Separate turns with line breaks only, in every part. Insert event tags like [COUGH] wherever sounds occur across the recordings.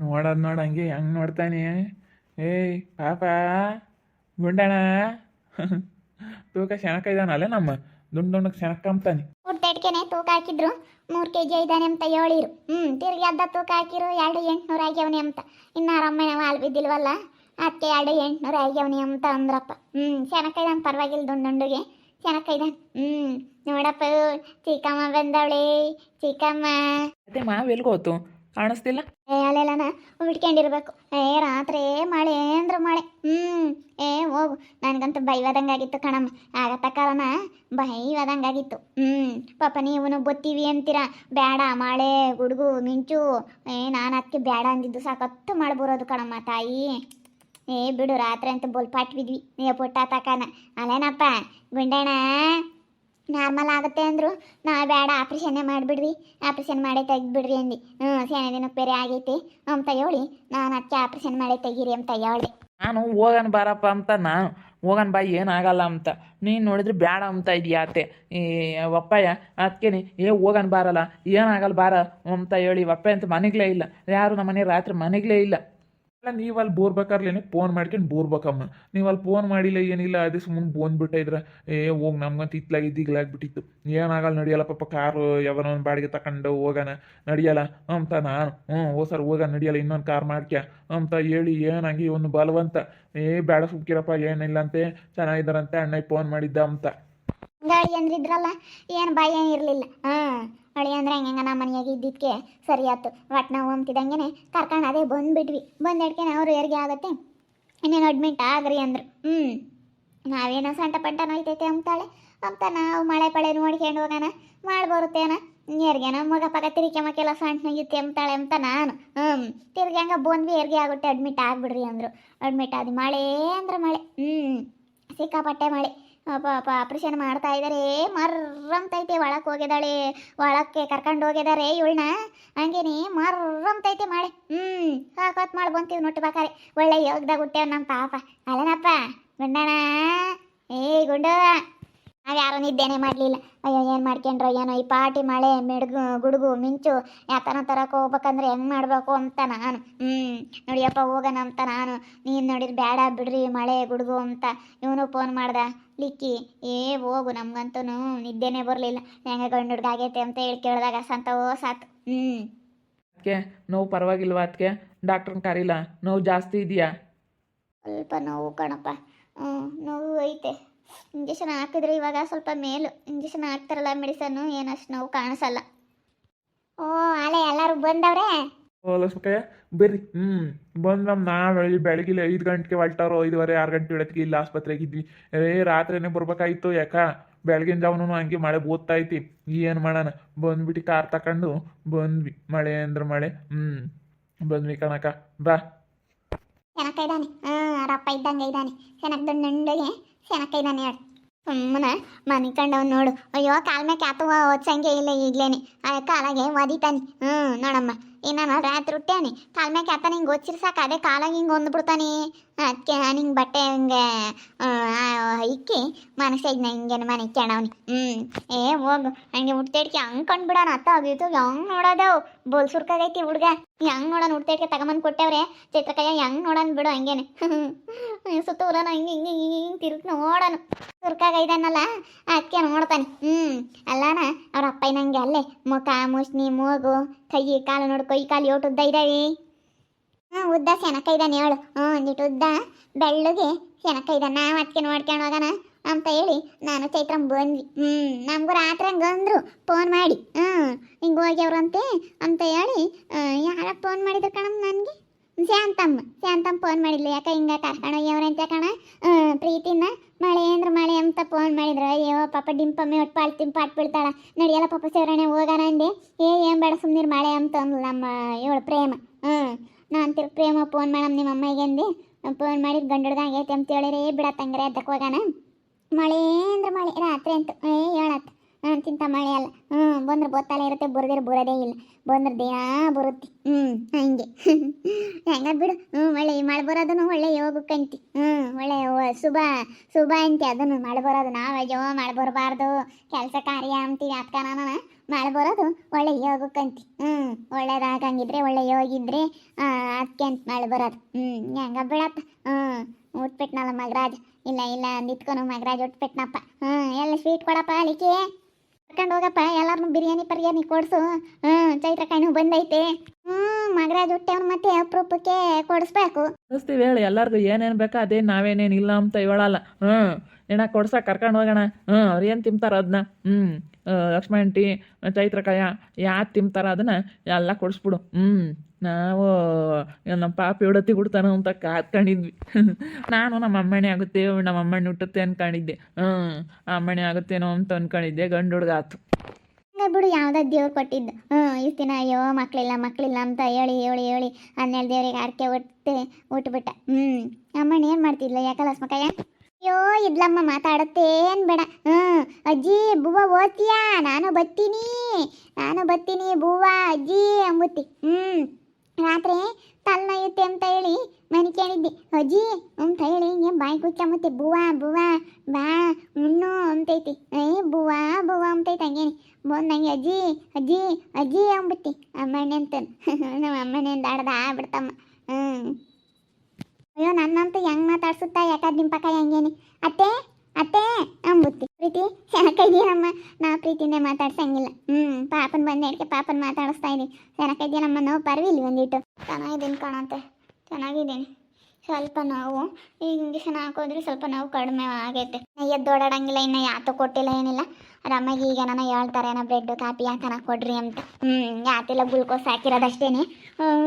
ನೋಡೋದು ನೋಡು ಹಂಗೆ ಹೆಂಗೆ ನೋಡ್ತಾನೆ. ಏಯ್ ಪಾಪ. ಗುಂಡಣ್ಣ. ತೂಕ ಶನಕ ಇದಾನಲ್ಲ ನಮ್ಮ? ದುಂಡು ದುಂಡಕ್ಕೆ ಶನಕ ಅಂತಾನೆ
ಉದ್ದಡ್ಕೆನೆ ತೂಕ ಹಾಕಿದ್ರು. ಮೂರು ಕೆ ಜಿ ಇದ್ದಾನೆ ಅಂತ ಹೇಳಿರು. ಹ್ಞೂ ತಿರ್ಗಿ ಅರ್ಧ ತೂಕ ಹಾಕಿರು ಎರಡು ಎಂಟ್ನೂರ ಆಗ್ಯವನಿ ಅಂತ. ಇನ್ನು ಅಮ್ಮನ ಹಾಲು ಬಿದ್ದಿಲ್ವಲ್ಲ ಅದಕ್ಕೆ ಎರಡು ಎಂಟ್ನೂರ ಆಗ್ಯವನಿ ಅಂತ ಅಂದ್ರಪ್ಪ. ಹ್ಞೂ ಶನಕ ಇದ್ದಾನೆ ಪರವಾಗಿಲ್ಲ ದುಂಡು ದುಂಡುಗೆ. ಶನಕ ಇದ್ದಾನೆ ಹ್ಞೂ ನೋಡಪ್ಪ. ಚಿಕ್ಕಮ್ಮ ಬಂದವಳೆ ಚಿಕ್ಕಮ್ಮ.
ಅದೇ ಮಾವು ಎಲ್ಗೋತು ಕಾಣಿಸ್ತಿಲ್ಲ?
ಅಲ್ಲೆಲ್ಲನ ಬಿಟ್ಕೊಂಡಿರ್ಬೇಕು ಏ, ರಾತ್ರಿ ಮಳೆ ಅಂದ್ರೆ ಮಳೆ. ಹ್ಮ್, ಏ, ಹೋಗು. ನನಗಂತೂ ಬೈವದಂಗಾಗಿತ್ತು ಕಣಮ್ಮ. ಆಗತ್ತ ಕಾರಣ ಬೈವದಂಗಾಗಿತ್ತು. ಹ್ಮ್, ಪಾಪ ನೀವು ಬತ್ತೀವಿ ಅಂತೀರ? ಬೇಡ ಮಳೆ, ಗುಡುಗು, ಮಿಂಚು. ಏ, ನಾನು ಅದಕ್ಕೆ ಬೇಡ ಅಂದಿದ್ದು ಸಾಕತ್ತು ಮಾಡ್ಬರೋದು ಬರೋದು ಕಣಮ್ಮ ತಾಯಿ. ಏ, ಬಿಡು, ರಾತ್ರಿ ಅಂತ ಬೊಲ್ಪಾಟ್ ಬಿದ್ವಿ ನೀ ಪುಟ್ಟ ತಕನ ಅಲ್ಲೇನಪ್ಪ, ಗುಂಡಣ್ಣ? ನಾರ್ಮಲ್ ಆಗುತ್ತೆ ಅಂದ್ರು, ನಾ ಬೇಡ ಆಪ್ರೇಷನ್ನೇ ಮಾಡಿಬಿಡ್ರಿ ಆಪ್ರೇಷನ್ ಮಾಡೇ ತೆಗ್ದುಬಿಡ್ರಿ ಅಂದು. ಹ್ಞೂ ಸೇನೆ ದಿನಕ್ಕೆ ಬೇರೆ ಆಗೈತಿ. ಅಂತ ಹೇಳಿ ನಾನು ಅದಕ್ಕೆ ಆಪ್ರೇಷನ್ ಮಾಡೇ ತೆಗೀರಿ ಅಂತ ಹೇಳ್ದೆ.
ನಾನು ಹೋಗನ್ ಬಾರಪ್ಪ ಅಂತ ನಾನು ಹೋಗನ್ ಬಾ ಏನಾಗಲ್ಲ ಅಂತ. ನೀನು ನೋಡಿದ್ರೆ ಬೇಡ ಅಂತ ಇದೆಯಾತೆ ಈ ಒಪ್ಪಯ್ಯ ಅದಕ್ಕೇನೆ ಏ, ಹೋಗನ್ ಬಾರಲ್ಲ ಏನಾಗಲ್ಲ ಬಾರ ಅಂತ ಹೇಳಿ ಒಪ್ಪ ಅಂತ ಮನೆಗ್ಲೇ ಇಲ್ಲ. ಯಾರು ನಮ್ಮ ಮನೆ ರಾತ್ರಿ ಮನೆಗ್ಲೇ ಇಲ್ಲ. ಅಲ್ಲ ನೀವು ಅಲ್ಲಿ ಬೋರ್ಬೇಕಾರ್ಲೇನೆ ಫೋನ್ ಮಾಡ್ಕೊಂಡು ಬೋರ್ಬೇಕಮ್ಮ. ನೀವು ಅಲ್ಲಿ ಫೋನ್ ಮಾಡಿಲ್ಲ, ಏನಿಲ್ಲ, ಅದೇ ಸುಮ್ಮನೆ ಬೋನ್ಬಿಟ್ಟ ಇದ್ರೆ ಏ, ಹೋಗಿ, ನಮ್ಗಂತ ಇತ್ಲಾಗಿ ಇದ್ದಿಗ್ಲಾಗ್ಬಿಟ್ಟಿತ್ತು ಏನಾಗಲ್ಲ, ನಡಿಯಲ್ಲ, ಪಾಪ ಕಾರು ಯಾವನೋ ಒಂದು ಬಾಡಿಗೆ ತಗೊಂಡು ಹೋಗೋಣ. ನಡಿಯಲ್ಲ ಅಂತ ನಾನು ಹ್ಞೂ ಓ, ಸರ್ ಹೋಗ ನಡಿಯಲ್ಲ, ಇನ್ನೊಂದು ಕಾರ್ ಮಾಡ್ಕ್ಯ. ಅಂತ ಹೇಳಿ, ಏನಾಗಿ, ಒಂದು ಬಲವಂತ. ಏ, ಬೇಡ, ಸುಮ್ಕಿರಪ್ಪ, ಏನಿಲ್ಲಂತೆ, ಚೆನ್ನಾಗಿದ್ದಾರಂತೆ ಅಣ್ಣ ಫೋನ್ ಮಾಡಿದ್ದ ಅಂತ
ಗಾಡಿ ಏನು ಭಯ ಇರಲಿಲ್ಲ ಹಾಂ ಅಳಿ ಅಂದ್ರೆ ಹೆಂಗ ನಮ್ಮ ಮನೆಯಾಗ ಇದ್ದಿದ್ದಕ್ಕೆ ಸರಿ ಆಯ್ತು ಒಟ್ಟು ನಾವು ಅಂತಿದಂಗೆ ಕರ್ಕೊಂಡು ಅದೇ ಬಂದ್ಬಿಟ್ವಿ. ಬಂದಿಡ್ಕೆ ಅವ್ರು ಯಾರಿಗೆ ಆಗುತ್ತೆ. ಇನ್ನೇನು ಅಡ್ಮಿಟ್ ಆಗ್ರಿ ಅಂದ್ರು. ಹ್ಞೂ ನಾವೇನೋ ಸಂಟ ಪಂಟ ನೋಯ್ತೈತೆ ಅಂಬ್ತಾಳೆ ಅಂತ ನಾವು ಮಳೆ ಪಳೆ ನೋಡ್ಕೊಂಡು ಹೋಗೋಣ. ಮಾಡಿ ಬರುತ್ತೇನ ನಮ್ಮ ಮಗ ಪಗ ತಿರ್ಕೆಮಕ್ಕೆಲ್ಲ ಸಣ್ಣಗಿತ್ತೆ ಅಂತಾಳೆ ಅಂತ ನಾನು. ಹ್ಞೂ ತಿರ್ಗಿ ಹಂಗೆ ಬಂದ್ವಿ ಹೆರಿಗೆ ಆಗುತ್ತೆ ಅಡ್ಮಿಟ್ ಆಗ್ಬಿಡ್ರಿ ಅಂದರು. ಅಡ್ಮಿಟ್ ಆದಿ ಮಳೆ ಅಂದ್ರೆ ಮಳೆ. ಹ್ಞೂ ಸಿಕ್ಕಾಪಟ್ಟೆ ಮಳೆ. ಪಾಪ ಆಪ್ರೇಷನ್ ಮಾಡ್ತಾ ಇದ್ದಾರೆ ಮರ್ರಂತೈತೆ ಒಳಕ್ಕೆ ಹೋಗಿದ್ದಾಳೆ. ಒಳಕ್ಕೆ ಕರ್ಕೊಂಡು ಹೋಗಿದ್ದಾರೆ ಇವಳನ್ನ. ಹಂಗೇನಿ ಮರ್ರಂತೈತೆ ಮಾಡಿ ಹ್ಞೂ ಹಾಕೋತ್ ಮಾಡಿ ಬಂತೀವಿ ನೋಟಿ ಬೇಕಾರೆ ಒಳ್ಳೆ ಯೋಗದಾಗ ಹುಟ್ಟೇವ್ ನಮ್ಮ ಪಾಪ. ಅಲ್ಲನಪ್ಪ, ಗುಂಡಣ್ಣ. ಏ ಗುಂಡ. ನಾವು ಯಾರೂ ನಿದ್ದೆನೆ ಮಾಡಲಿಲ್ಲ. ಅಯ್ಯೋ ಏನು ಮಾಡ್ಕೊಂಡ್ರೋ? ಏನೋ ಈ ಪಾಟಿ ಮಳೆ ಮೆಡ್ಗು ಗುಡುಗು ಮಿಂಚು ಯಾತನ ತರಕ್ಕೆ ಹೋಗ್ಬೇಕಂದ್ರೆ ಹೆಂಗೆ ಮಾಡಬೇಕು ಅಂತ ನಾನು. ಹ್ಞೂ ನೋಡಿಯಪ್ಪ ಹೋಗೋಣ ಅಂತ ನಾನು. ನೀನು ನೋಡಿದ್ರೆ ಬೇಡ ಬಿಡ್ರಿ ಮಳೆ ಗುಡುಗು ಅಂತ. ಇವನು ಫೋನ್ ಮಾಡ್ದೆ ಲಿಕ್ಕಿ ಏ ಹೋಗು ನಮ್ಗಂತೂ ನಿದ್ದೆನೇ ಬರಲಿಲ್ಲ. ಹೆಂಗೆ ಗಂಡು ಹುಡ್ಗ ಆಗೈತೆ ಅಂತ ಹೇಳಿ ಕೇಳಿದಾಗ ಸಂತೋ ಸಾತ್. ಹ್ಞೂ
ಅದಕ್ಕೆ ನೋವು ಪರವಾಗಿಲ್ವಾ ಅದಕ್ಕೆ ಡಾಕ್ಟ್ರನ್ನ ಕರೀಲ ನೋವು ಜಾಸ್ತಿ ಇದೆಯಾ?
ಸ್ವಲ್ಪ ನೋವು ಕಣಪ್ಪ. ಹ್ಞೂ ನೋವು ಐತೆ. ಇಂಜೆಕ್ಷನ್ ಹಾಕಿದ್ರೆ ಇವಾಗ ಸ್ವಲ್ಪ ಮೇಲು. ಇಂಜೆಕ್ಷನ್ ಹಾಕ್ತಾರಲ್ಲ ಮೆಡಿಸನ್ನು ಏನಷ್ಟು ನೋವು ಕಾಣಿಸಲ್ಲ. ಓ ಅಲೆ ಎಲ್ಲರೂ ಬಂದವ್ರೆ?
ಓ ಲಕ್ಷ್ಮಕ್ಕಯ್ಯ ಬರ್ರಿ. ಹ್ಞೂ ಬಂದು ನಮ್ಮ ನಾವು ಬೆಳಗ್ಗೆ ಐದು ಗಂಟೆಗೆ ಹೊಲ್ಟಾರೋ ಐದುವರೆ ಆರು ಗಂಟೆ ಹೊತ್ತಿಗೆ ಇಲ್ಲಿ ಆಸ್ಪತ್ರೆಗೆ ಇದ್ವಿ. ಏ ರಾತ್ರಿನೇ ಬರ್ಬೇಕಾಯ್ತು ಯಾಕ? ಬೆಳಗಿನ ಜಾವನು ಹಂಗೆ ಮಳೆ ಬೋದ್ತಾ ಐತಿ. ಏನು ಮಾಡೋಣ? ಬಂದ್ಬಿಟ್ಟು ಕಾರ್ ತಕೊಂಡು ಬಂದ್ವಿ. ಮಳೆ ಅಂದ್ರೆ ಮಳೆ. ಹ್ಞೂ ಬಂದ್ವಿ ಕಣಕ ಬಾ.
ಕನಕ ಇದ್ದಾನೆ. ಹಾಂ ರಪ್ಪ ಇದ್ದಂಗೆ ಇದ್ದಾನೆ. ಕನಕ ದೊಡ್ಡ ಇದ್ದಾನೆ ಹೇಳು ಸುಮ್ಮನೆ ಮನೆ ನೋಡು. ಅಯ್ಯೋ, ಕಾಲ್ ಮೇಲೆ ಕ್ಯಾತುವ ಓದ್ಸಂಗೆ ಇಲ್ಲ ಈಗ್ಲೇನೆ. ಆ, ಕಾಲಾಗೆ ಒದಿತಾನೆ. ಹ್ಞೂ ನೋಡಮ್ಮ. ಇನ್ನ ರಾತ್ರಿ ಹುಟ್ಟ್ಯಾನೆ ಕಾಲ್ ಮೇಲೆ ಕ್ಯಾತ ಹಿಂಗೆ ಓದ್ಸಿರ್ಸಾಕ ಅದೇ ಕಾಲಾಗ ಹಿಂಗೆ ಹೊಂದ್ಬಿಡ್ತಾನೆ. ಅದಕ್ಕೆ ನಾನು ಹಿಂಗೆ ಬಟ್ಟೆ ಹಿಂಗೆ ಇಕ್ಕಿ, ಮನಸ್ಸಿಗೆ ಹಿಂಗೇನು ಮನೆ ಕೆಣವ್ನಿ. ಹ್ಞೂ ಏ, ಹೋಗು. ಹಂಗೆ ಹುಡ್ತೇಡ್ಕೆ ಹಂಗೆ ಕಂಡ್ಬಿಡೋಣ. ಅತ್ತ ಆಗಿತ್ತು ಹೆಂಗೆ ನೋಡೋದವು? ಬೋಲ್ ಸುರ್ಕಾಗೈತಿ ಹುಡ್ಗ. ಹೆಂಗೆ ನೋಡೋಣ ಹುಡ್ತೇಡ್ಕೆ ತಗೊಂಬಂದು ಕೊಟ್ಟವ್ರೆ? ಚಿತ್ರಕಾಯ ಹೆಂಗೆ ನೋಡೋಣ ಬಿಡು ಹಂಗೇನೆ. [LAUGHS] ಸುತ್ತ ಊರನ ಹಿಂಗೆ ಹಿಂಗೆ ಹಿಂಗೆ ಹಿಂಗೆ ತಿರುಗಿ ನೋಡೋಣ ಸುರ್ಕಾಗೈದಾನಲ್ಲ ಅದಕ್ಕೆ ನೋಡ್ತಾನೆ. ಹ್ಞೂ ಅಲ್ಲಾನ, ಅವ್ರ ಅಪ್ಪ ನಂಗೆ ಅಲ್ಲೇ, ಮುಖ ಮುಷ್ಣಿ ಮೂಗು, ಕೈ, ಕಾಲು ನೋಡು, ಕೈ, ಕಾಲು ಯೋಟು ಉದ್ದ ಇದ್ದಾವೆ ಹಾಂ ಉದ್ದ ಸೆನಕ ಇದ್ದಾನೆ ಹೇಳು ಹ್ಞೂ ಒಂದಿಟ್ಟು ಉದ್ದ, ಬೆಳ್ಳಗೆ ಸೆನಕ ಇದ್ದಾನೆ ನಾವು ಅದಕ್ಕೆ ನೋಡ್ಕೊಂಡು ಹೋಗೋಣ ಅಂತ ಹೇಳಿ ನಾನು ಚೈತ್ರ ಬಂದ್ವಿ. ಹ್ಞೂ ನಮಗೂ ರಾತ್ರಿ ಹಂಗೆ ಅಂದರು. ಫೋನ್ ಮಾಡಿ. ಹ್ಞೂ ಹಿಂಗೆ ಹೋಗ್ಯವ್ರಂತೆ ಅಂತ ಹೇಳಿ ಯಾರ ಫೋನ್ ಮಾಡಿದ್ರು ಕಣಮ್ಮ ನನಗೆ? ಶಾಂತಮ್ಮ ಶಾಂತಮ್ಮ ಫೋನ್ ಮಾಡಿಲ್ಲ ಯಾಕೆ ಹಿಂಗೆ ಕರ್ಕೊಂಡು ಅಂತ ಕಣ. ಪ್ರೀತಿನ. ಮಳೆ ಅಂದ್ರೆ ಮಳೆ ಅಂತ ಫೋನ್ ಮಾಡಿದ್ರು. ಅಯ್ಯೋ, ಪಾಪ ಡಿಂಪಮ್ಮ ಒಟ್ಟು ಪಾಲ್ ತಿಂಪಾಟ್ ಬೀಳ್ತಾಳ. ನಡಿಯಲ್ಲ ಪಾಪ ಸೇವರಣೆ ಹೋಗೋಣ ಅಂದೆ. ಏ, ಏನು ಬೇಡ ಸುಮ್ಮನೆ ಮಳೆ ಅಂತ ಅಂದ್ಲು ನಮ್ಮ ಇವಳು ಪ್ರೇಮ. ಹ್ಞೂ ನಾನು ತಿರು ಪ್ರೇಮ ಫೋನ್ ಮಾಡಮ್ ನಿಮ್ಮ ಅಮ್ಮಗೆ ಅಂದೆ. ಫೋನ್ ಮಾಡಿದ್ ಗಂಡಡ್ದ ಆಗೈತೆ ಅಂತ ಹೇಳಿರಿ ಬಿಡತ್ತಂಗ್ರೆ ಅದಕ್ಕೆ ಹೋಗೋಣ ಮಳೆ ಅಂದ್ರೆ ಮಳೆ, ರಾತ್ರಿ ಅಂತೂ. ಏ, ಹೇಳತ್ತ. ಅಂತಿಂತ ಮಳೆ ಅಲ್ಲ. ಹ್ಞೂ ಬಂದ್ರೆ ಬೊತ್ತಾಲೆ ಇರುತ್ತೆ, ಬರದಿರ ಬರೋದೇ ಇಲ್ಲ. ಬಂದ್ರೆ ದಿನ ಬರುತ್ತೆ. ಹ್ಞೂ ಹಂಗೆ. [LAUGHS] ಹೆಂಗ ಬಿಡು. ಹ್ಞೂ ಒಳ್ಳೆ ಮಳೆ ಬರೋದನ್ನು ಒಳ್ಳೆ ಯೋಗಕ್ಕಂತಿ ಹ್ಞೂ ಒಳ್ಳೆ ಶುಭ ಶುಭ ಅಂತಿ ಅದನ್ನು. ಮಳೆ ಬರೋದು, ನಾವು ಅಯ್ಯೋ, ಮಳೆ ಬರಬಾರ್ದು. ಕೆಲಸ ಕಾರ್ಯ ಅಂತೀವಿ ಅದಕ್ಕೆ ನಾನು ಮಳೆ ಬರೋದು ಒಳ್ಳೆ ಯೋಗಕ್ಕಂತಿ ಹ್ಞೂ ಒಳ್ಳೇದಾಗಂಗಿದ್ರೆ, ಒಳ್ಳೆ ಯೋಗಿದ್ರೆ ಅದಕ್ಕೆ ಅಂತ ಮಳೆ ಬರೋದು. ಹ್ಞೂ ಹೆಂಗ ಬೀಳತ್ತ ಹ್ಞೂ ಉಟ್ಬಿಟ್ನಲ್ಲ ಮಗರಾಜ್. ಇಲ್ಲ ಇಲ್ಲ ನಿತ್ಕೊನು ಮಗರಾಜ್, ಉಟ್ಬಿಟ್ನಪ್ಪ. ಹ್ಞೂ ಎಲ್ಲ ಸ್ವೀಟ್ ಕೊಡಪ್ಪ ಅಲಿಕೆ ಕರ್ಕೊಂಡು ಹೋಗಪ್ಪ, ಎಲ್ಲಾರನು ಬಿರಿಯಾನಿ ಪರಿಯಾನಿ ಕೊಡ್ಸು. ಹ್ಞೂ ಚೈತ್ರ ಕಾಯಿನೂ ಬಂದೈತೆ. ಹ್ಞೂ ಮಗರಾಜ್ ಹುಟ್ಟೆವ್ನು ಮತ್ತೆ ಅಪರೂಪಕ್ಕೆ ಕೊಡಿಸ್ಬೇಕು.
ಕಳಿಸ್ತೀವಿ ಹೇಳಿ, ಎಲ್ಲರಿಗೂ ಏನೇನು ಬೇಕಾ ಅದೇ, ನಾವೇನೇನು ಇಲ್ಲ ಅಂತ ಹೇಳಲ್ಲ ಹ್ಞೂ ಏನ ಕೊಡ್ಸ ಕರ್ಕೊಂಡು ಹೋಗೋಣ. ಹ್ಞೂ ಅವ್ರು ಏನು ತಿಂತಾರ ಅದನ್ನ ಹ್ಞೂ ಲಕ್ಷ್ಮಣ್ ಟೀ ಚೈತ್ರಕಾಯ ಯಾ ತಿಂತಾರ ಅದನ್ನ ಎಲ್ಲ ಕೊಡಿಸ್ಬಿಡು. ಹ್ಞೂ ನಾವು ನಮ್ಮ ಪಾಪಿ ಉಡತಿ ಕೊಡ್ತಾನ ಅಂತ ಕಾದ್ಕೊಂಡಿದ್ವಿ. ನಾನು ನಮ್ಮ ಅಮ್ಮಣೆ ಆಗುತ್ತೆ ನಮ್ಮ ಅಮ್ಮಣ್ಣೆ ಹುಟ್ಟುತ್ತೆ ಅನ್ಕೊಂಡಿದ್ದೆ. ಹ್ಞೂ ಅಮ್ಮಣೆ ಆಗುತ್ತೇನೋ ಅಂತ ಅನ್ಕೊಂಡಿದ್ದೆ ಗಂಡು ಹುಡುಗ ಆತು
ಬಿಡು, ಯಾವ್ದೋ ದೇವ್ರು ಕೊಟ್ಟಿದ್ದು. ಹ್ಞೂ ಇಷ್ಟು ದಿನ ಅಯ್ಯೋ ಮಕ್ಕಳಿಲ್ಲ ಮಕ್ಕಳಿಲ್ಲ ಅಂತ ಹೇಳಿ ಹೇಳಿ ಹೇಳಿ ಹನ್ನೆರಡು ದೇವ್ರಿಗೆ ಆರ್ಕೆ ಹೊಟ್ಟೆ, ಉಟ್ಬಿಟ್ಟ. ಹ್ಞೂ ಅಮ್ಮಣ್ಣ ಏನು ಮಾಡ್ತಿದ್ಲ? ಯಾಕಲ್ಲ ಸ್ಮಕಯ್ಯ ಅಯ್ಯೋ, ಇದ್ಲಮ್ಮ ಮಾತಾಡುತ್ತೇನು ಬೇಡ ಹ್ಞೂ ಅಜ್ಜಿ, ಬುವ್ವ ಓದ್ತೀಯಾ? ನಾನು ಬತ್ತೀನಿ. ನಾನು ಬತ್ತೀನಿ, ಬುವ್ವ, ಅಜ್ಜಿ ಅಂಬುತ್ತಿ. ಹ್ಞೂ ರಾತ್ರಿ ತಲೆನೋಯುತ್ತೆ ಅಂತ ಹೇಳಿ ಮನೆ ಕೇಳಿದ್ದೆ, ಅಜ್ಜಿ, ಅಂತ ಹೇಳಿ ಹಿಂಗೆ ಬಾಯಿ ಕುಚ್ಚಂಬತ್ತೆ ಬುವಾ ಬುವಾ ಬಾ, ಉಣ್ಣು ಅಂತೈತಿ. ಏ ಬುವಾ ಬುವಾ ಅಂತೈತಿ ಹಂಗೇನಿ. ಬಂದಂಗೆ ಅಜ್ಜಿ ಅಜ್ಜಿ ಅಜ್ಜಿ ಅಂಬಿಟ್ಟಿ ಅಮ್ಮಣ್ಣೆ ಅಂತ. ನಮ್ಮ ಅಮ್ಮನೆಯಿಂದ ಆಡ್ದ ಆಗ್ಬಿಡ್ತಮ್ಮ. ಹ್ಞೂ ಅಯ್ಯೋ, ನನ್ನಂತೂ ಹೆಂಗ್ ಮಾತಾಡ್ಸುತ್ತಾ ಯಾಕಾದ ನಿಮ್ಮ ಪಕ್ಕ ಹೆಂಗೇನಿ? ಅತ್ತೆ ಅತ್ತೆ. ಅಂಬುತ್ತಿ ಪ್ರೀತಿ ಚೆನ್ನಾಗಿದ್ದೀನಮ್ಮ ನಾ ಪ್ರೀತಿನೇ ಮಾತಾಡ್ಸಂಗಿಲ್ಲ. ಹ್ಮ್, ಪಾಪನ್ ಬಂದ ಹಿಡ್ಕೆ ಪಾಪನ್ ಮಾತಾಡಿಸ್ತಾ ಇದ್ದೀನಿ. ಚೆನ್ನಾಗಿದ್ದೀನಮ್ಮ ನೋವು ಪರವಿಲ್ಲ ಬಂದಿಟ್ಟು ಚೆನ್ನಾಗಿದ್ದೀನಿ ಕಾಣಂತೆ ಚೆನ್ನಾಗಿದ್ದೀನಿ ಸ್ವಲ್ಪ ನೋವು. ಈಗ ಇಂಜೆಕ್ಷನ್ ಹಾಕೋದ್ರೆ ಸ್ವಲ್ಪ ನೋವು ಕಡಿಮೆ ಆಗೈತೆ. ಎದ್ದೋಡಾಡಂಗಿಲ್ಲ ಇನ್ನು ಯಾತ ಕೊಟ್ಟಿಲ್ಲ ಏನಿಲ್ಲ. ರಮ್ಮಗೆ ಈಗ ನಾನು ಹೇಳ್ತಾರೆ ಏನೋ ಬ್ರೆಡ್ ಕಾಪಿ ಯಾಕನ ಕೊಡ್ರಿ ಅಂತ. ಹ್ಞೂ ಯಾತಿಲ್ಲ ಗ್ಲುಕೋಸ್ ಹಾಕಿರೋದಷ್ಟೇನೆ.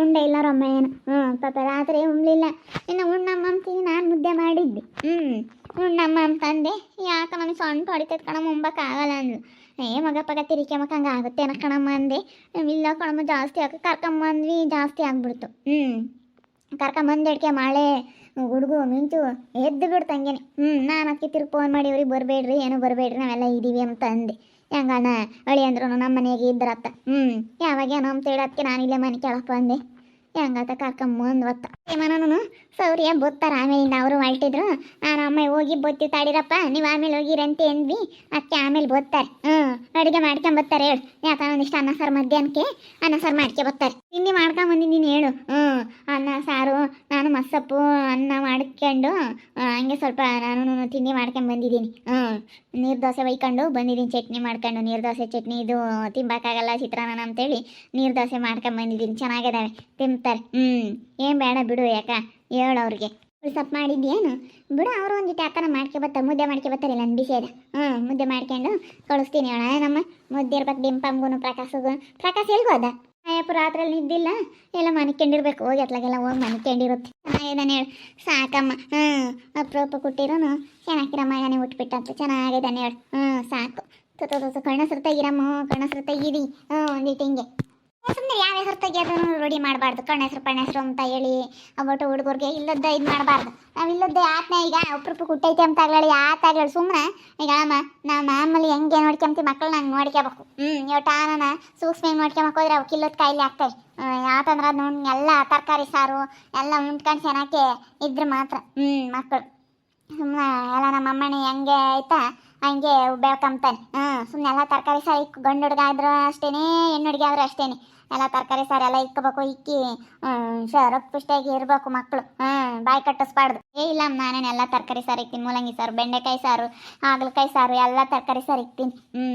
ಉಂಡೆ ಇಲ್ಲ ರಮ್ಮ ಏನು. ಹ್ಞೂ ಪಾಪ ರಾತ್ರಿ ಉಣ್ಲಿಲ್ಲ. ಇನ್ನು ಉಣ್ಣಮ್ಮ ನಾನು ಮುದ್ದೆ ಮಾಡಿದ್ದೆ. ಹ್ಞೂ ಉಣ್ಣಮ್ಮ ಅಂತಂದೆ ಯಾಕೆ ನಮಗೆ ಸೊಂಟ ಹೊಡಿತೈತೆ ಕಣಮ್ಮ ಉಂಬಕ್ಕಾಗಲ್ಲ ಅಂದ್ಲು. ಏ, ಮಗ ಪಗ ತಿರಿಕೆಮಕ್ಕೆ ಹಂಗೆ ಆಗುತ್ತೆ ಏನೋ ಕಣಮ್ಮ ಅಂದೆ. ಇಲ್ಲ ಕಣಮ್ಮ, ಜಾಸ್ತಿ ಹಾಕಿ ಕರ್ಕೊಂಬಂದ್ವಿ, ಜಾಸ್ತಿ ಆಗ್ಬಿಡ್ತು. ಹ್ಞೂ ಕರ್ಕೊಂಬಂದು ಅಡಿಕೆ ಮಾಳೆ ಹುಡುಗು ಮಿಂಚು ಎದ್ದು ಬಿಡ್ತಂಗೇನೆ ಹ್ಞೂ ನಾನು ಅಕ್ಕಿ ತಿರ್ಗಿ ಫೋನ್ ಮಾಡಿ ಅವ್ರಿಗೆ ಬರಬೇಡ್ರಿ, ಏನು ಬರಬೇಡ್ರಿ, ನಾವೆಲ್ಲ ಇದ್ದೀವಿ ಅಂತ ಅಂದೆ. ಹೆಂಗಣ್ಣ ಅಳಿ ಅಂದ್ರು ನಮ್ಮ ಮನೆಗೆ ಇದ್ರತ್ತ ಹ್ಞೂ ಯಾವಾಗ ಏನೋ ಅಂತ ಹೇಳೋದಕ್ಕೆ ನಾನು ಇಲ್ಲೇ ಮನೆ ಕೆಳಕ್ಕೆ ಬಂದೆ. ಹೆಂಗತ್ತ ಕರ್ಕೊಂಬಂದು ಒತ್ತ ಮನನು ಸೌರ್ಯ ಬತ್ತಾರ ಆಮೇಲಿಂದ ಅವರು ಹೊಲ್ಟಿದ್ರು. ನಾನು ಅಮ್ಮ ಹೋಗಿ ಬತ್ತಿ ತಾಡಿರಪ್ಪ, ನೀವು ಆಮೇಲೆ ಹೋಗಿರಂತೆ ಅಂದ್ವಿ ಅದಕ್ಕೆ ಆಮೇಲೆ ಬತ್ತಾರೆ. ಹ್ಞೂ ಅಡುಗೆ ಮಾಡ್ಕೊಂಬತ್ತಾರೆ ಹೇಳು. ಯಾಕಂದ್ರೆ ಒಂದಿಷ್ಟು ಅನ್ನ ಸಾರು ಮಧ್ಯಾಹ್ನಕ್ಕೆ ಅನ್ನ ಸಾರು ಮಾಡ್ಕೆ ತಿಂಡಿ ಮಾಡ್ಕೊಂಬಂದಿದ್ದೀನಿ ಹೇಳು. ಹ್ಞೂ ಅನ್ನ, ಸಾರು, ನಾನು ಮಸ್ಸಪ್ಪು, ಅನ್ನ ಮಾಡ್ಕೊಂಡು ಹಂಗೆ ಸ್ವಲ್ಪ ನಾನು ತಿಂಡಿ ಮಾಡ್ಕೊಂಡು ಬಂದಿದ್ದೀನಿ. ಹ್ಞೂ ನೀರು ದೋಸೆ ಒಯ್ಕೊಂಡು ಬಂದಿದ್ದೀನಿ, ಚಟ್ನಿ ಮಾಡ್ಕೊಂಡು. ನೀರು ದೋಸೆ, ಚಟ್ನಿ, ಇದು ತಿಂಬಕ್ಕಾಗಲ್ಲ ಚಿತ್ರಾನ್ನ ಅಂತೇಳಿ ನೀರು ದೋಸೆ ಮಾಡ್ಕೊಂಡು ಬಂದಿದ್ದೀನಿ. ಚೆನ್ನಾಗಿದ್ದಾವೆ ತಿಂತಾರೆ. ಹ್ಞೂ ಏನು ಬೇಡ ಬಿಡು ಯಾಕ? ಹೇಳು ಅವ್ರಿಗೆ. ಸ್ವಲ್ಪ ಮಾಡಿದ್ಯೇನು? ಬಿಡು, ಅವರು ಯಾಕನ ಮಾಡ್ಕೆ ಬರ್ತಾರೆ ಮುದ್ದೆ ಮಾಡ್ಕೊಬತ್ತಾರೆ ಇಲ್ಲ ಬಿಸಿ ಬಿಸಿಯದ ಹ್ಞೂ ಮುದ್ದೆ ಮಾಡ್ಕೊಂಡು ಕಳಿಸ್ತೀನಿ ಅಣ್ಣ ನಮ್ಮ ಮುದ್ದೆ ಇರ್ಬೇಕು ಬಿಂಪಮ್ಗೂ ಪ್ರಕಾಶಗೂ. ಪ್ರಕಾಶ್ ಅದ? ಅಯ್ಯಪ್ಪ ರಾತ್ರಿಯಲ್ಲಿ ನಿದ್ದಿಲ್ಲ ಎಲ್ಲ ಮನಿಕೊಂಡಿರ್ಬೇಕು ಹೋಗಿ ಅತ್ಲಾಗೆಲ್ಲ ಹೋಗಿ ಮನಿಕೊಂಡಿರುತ್ತೆ ಚೆನ್ನಾಗಿದ್ದಾನೆ ಹೇಳು, ಸಾಕಮ್ಮ, ಹ್ಞೂ, ಅಪ್ರೂಪ ಕೊಟ್ಟಿರೋನು ಚೆನ್ನಾಗಿರೋ ಮಗನೇ ಹುಟ್ಬಿಟ್ಟಂತ ಚೆನ್ನಾಗಿದ್ದಾನೆ ಹೇಳು. ಹ್ಞೂ, ಸಾಕು. ತುತ್ತು ತುತ್ತು ಕಣ್ಣಸ್ರು ತೆಗಿರಮ್ಮ ಕಣ್ಣಸ್ರು ತೆಗೀರಿ ಹ್ಞೂ ಒಂದಿಟ್ಟು ಹಿಂಗೆ. ಸುಮ್ಮನೆ ಯಾವ ಹೆಸರು ತೆಗಿಯೋದನ್ನು ರೂಢಿ ಮಾಡಬಾರ್ದು. ಕಣ್ಣೆಸರು ಪಣ್ಣೆಸರು ಅಂತ ಹೇಳಿ ಒಬ್ಬಟ್ಟು ಹುಡುಗರಿಗೆ ಇಲ್ಲದ್ದ ಇದು ಮಾಡಬಾರ್ದು. ನಾವು ಇಲ್ಲದ್ದೇ ಆತ್ನ ಈಗ ಒಬ್ರೊಬ್ರು ಕುಟ್ಟೈತೆ ಅಂತ ಆಗ್ಲಿ ಆತಾಗ್ಲಿ ಸುಮ್ಮನೆ ಈಗ ಅಮ್ಮ ನಾವು ಮಾಮೂಲಿ ಹೆಂಗೆ ನೋಡ್ಕೊಂತೀವಿ ಮಕ್ಕಳನ್ನ ಹಂಗೆ ನೋಡ್ಕೋಬೇಕು. ಹ್ಞೂ ಇವಟಾನ ಸೂಕ್ಷ್ಮ ನೋಡ್ಕೊಂಬಕ್ ಹೋದ್ರೆ ಅವಕ್ಕೆ ಇಲ್ಲದ ಕಾಯಿಲೆ ಆಗ್ತವೆ ಯಾಕಂದ್ರೆ ಅದು ಎಲ್ಲ ತರಕಾರಿ ಸಾರು, ಎಲ್ಲ ಉಂಡ್ಕೊಂಡು ಚೆನ್ನಾಗಿ ಇದ್ರೆ ಮಾತ್ರ. ಹ್ಞೂ ಮಕ್ಕಳು ಸುಮ್ಮನೆ ಎಲ್ಲ ನಮ್ಮ ಅಮ್ಮನೇ ಹೆಂಗೆ ಆಯ್ತಾ ಹಂಗೆ ಬೆಳ್ಕೊಂತಾನೆ ಹಾಂ ಸುಮ್ಮನೆ ಎಲ್ಲ ತರಕಾರಿ ಸಾರು ಇಕ್ಕು ಗಂಡು ಹುಡುಗ ಆದ್ರೂ ಅಷ್ಟೇ ಹೆಣ್ಣು ಹುಡುಗಿ ಆದ್ರೂ ಅಷ್ಟೇನೆ. ಎಲ್ಲ ತರಕಾರಿ ಸಾರು ಎಲ್ಲ ಇಕ್ಕಬೇಕು ಇಕ್ಕಿ ಪುಷ್ಟಾಗಿ ಇರಬೇಕು ಮಕ್ಕಳು ಹ್ಞೂ ಬಾಯಿ ಕಟ್ಟಿಸ್ಬಾರ್ದು. ಏ, ಇಲ್ಲ ನಾನೇನು ಎಲ್ಲ ತರಕಾರಿ ಸಾರು ಇಕ್ತೀನಿ, ಮೂಲಂಗಿ ಸಾರು, ಬೆಂಡೆಕಾಯಿ ಸಾರು, ಹಾಗಲಕಾಯಿ ಸಾರು, ಎಲ್ಲ ತರಕಾರಿ ಸಾರು ಇಕ್ತೀನಿ. ಹ್ಞೂ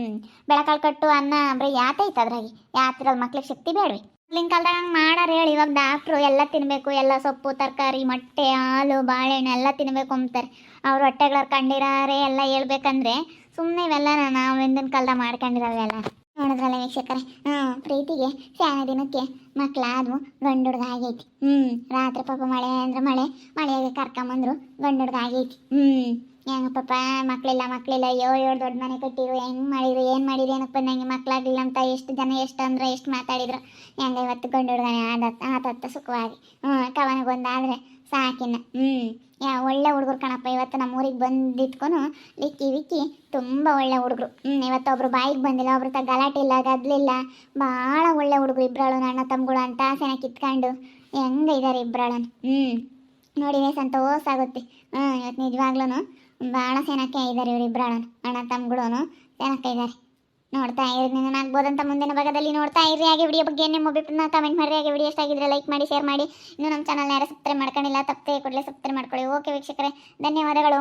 ಬೆಳಕಾಳು ಕಟ್ಟು, ಅನ್ನ ಬರೀ ಯಾತೈತೆ ಅದ್ರಾಗಿ? ಯಾತ್ರ ಮಕ್ಳಿಗೆ ಶಕ್ತಿ ಬೇಡವಿ. ಮೊದ್ಲಿನ ಕಾಲದಾಗ ಹಂಗೆ ಮಾಡಾರ ಹೇಳಿ. ಇವಾಗ ಡಾಕ್ಟ್ರು ಎಲ್ಲ ತಿನ್ನಬೇಕು ಎಲ್ಲ ಸೊಪ್ಪು, ತರಕಾರಿ, ಮೊಟ್ಟೆ, ಹಾಲು, ಬಾಳೆಹಣ್ಣು ಎಲ್ಲ ತಿನ್ನಬೇಕು ಅಂತಾರೆ ಅವ್ರ ಹೊಟ್ಟೆಗಳ ಕಂಡಿರಾರೆ ಎಲ್ಲ ಹೇಳ್ಬೇಕಂದ್ರೆ ಸುಮ್ಮನೆ ಇವೆಲ್ಲ ನಾವು ಹಿಂದಿನ ಕಾಲದಾಗ ಮಾಡ್ಕೊಂಡಿರೋವೆಲ್ಲ ನೋಡಿದ್ರಲ್ಲ ವೀಕ್ಷಕರೇ. ಹ್ಞೂ ಪ್ರೀತಿಗೆ ಸ್ಯಾನ ದಿನಕ್ಕೆ ಮಕ್ಕಳಾದ್ವು ಗಂಡು ಹುಡ್ಗ ಆಗೈತಿ. ಹ್ಞೂ ರಾತ್ರಿ ಪಾಪ ಮಳೆ ಅಂದ್ರೆ ಮಳೆ ಮಳೆಯಾಗೆ ಕರ್ಕೊಂಬಂದ್ರು ಗಂಡು ಹುಡ್ಗ ಆಗೈತಿ. ಹ್ಞೂ ಹೆಂಗ ಪಾಪ ಮಕ್ಕಳಿಲ್ಲ ಮಕ್ಕಳಿಲ್ಲ ಅಯ್ಯೋ ಏಳು ದೊಡ್ಡ ಮನೆ ಕಟ್ಟಿರು, ಹೆಂಗೆ ಮಾಡಿದ್ರು ಏನು ಮಾಡಿದ್ರು ಏನಕ್ಕೆ ಬಂದಂಗೆ ಮಕ್ಕಳಾಗ್ಲಿಲ್ಲ ಅಂತ ಎಷ್ಟು ಜನ ಎಷ್ಟು ಅಂದ್ರೆ ಎಷ್ಟು ಮಾತಾಡಿದ್ರು. ಹೆಂಗ ಇವತ್ತು ಗಂಡು ಹುಡುಗನೆ ಆದತ್ತ ಆತತ್ತ ಸುಖವಾಗಿ. ಹ್ಞೂ ಕವನಗೊಂದಾದ್ರೆ ಸಾಕಿನ್ನ ಹ್ಞೂ ಯಾ ಒಳ್ಳೆ ಹುಡುಗರು ಕಣಪ್ಪ, ಇವತ್ತು ನಮ್ಮ ಊರಿಗೆ ಬಂದಿಟ್ಕೊನು ಲಿಕ್ಕಿ ವಿಕ್ಕಿ ತುಂಬ ಒಳ್ಳೆ ಹುಡುಗರು. ಹ್ಞೂ ಇವತ್ತು ಒಬ್ರು ಬಾಯಿಗೆ ಬಂದಿಲ್ಲ, ಒಬ್ರು ತ ಗಲಾಟೆ ಇಲ್ಲ ಗದ್ಲಿಲ್ಲ. ಭಾಳ ಒಳ್ಳೆ ಹುಡುಗರು ಇಬ್ಬರಳು ಅಣ್ಣ ತಮ್ಗಳು ಅಂತ ಆಸೆನ ಕಿತ್ಕೊಂಡು ಹೆಂಗೆ ಇದ್ದಾರೆ ಇಬ್ಬರಳನ್ ಹ್ಞೂ ನೋಡಿನೇ ಸಂತೋಷ ಆಗುತ್ತೆ ಹ್ಞೂ ಇವತ್ತು ನಿಜವಾಗ್ಲೂ ಭಾಳ ಸೆನಕ್ಕೆ ಇದ್ದಾರೆ ಇವರಿಬ್ಬರು ಅಣ್ಣ ತಮ್ಮಗಳು ಸೆನಕ್ಕೆ ಇದ್ದಾರೆ ನೋಡ್ತಾ ಇರಿ ನಿನ್ನ ಆಗ್ಬೋದಂತ ಮುಂದಿನ ಭಾಗದಲ್ಲಿ ನೋಡ್ತಾ ಇರಿ. ಹಾಗೆ ವಿಡಿಯೋ ಬಗ್ಗೆ ನಿಮ್ಮ ಅಭಿಪ್ರಾಯ ಕಮೆಂಟ್ ಮಾಡಿ ಹಾಗೆ ವಿಡಿಯೋ ಆಗಿದ್ರೆ ಲೈಕ್ ಮಾಡಿ ಶೇರ್ ಮಾಡಿ. ಇನ್ನು ನಮ್ಮ ಚಾನಲ್ ಯಾರು ಸಬ್ಸ್ಕ್ರೈಬ್ ಮಾಡ್ಕೊಂಡಿಲ್ಲ, ತಪ್ಪದೆ ಕೂಡಲೇ ಸಬ್ಸ್ಕ್ರೈಬ್ ಮಾಡ್ಕೊಳ್ಳಿ. ಓಕೆ ವೀಕ್ಷಕರೇ, ಧನ್ಯವಾದಗಳು.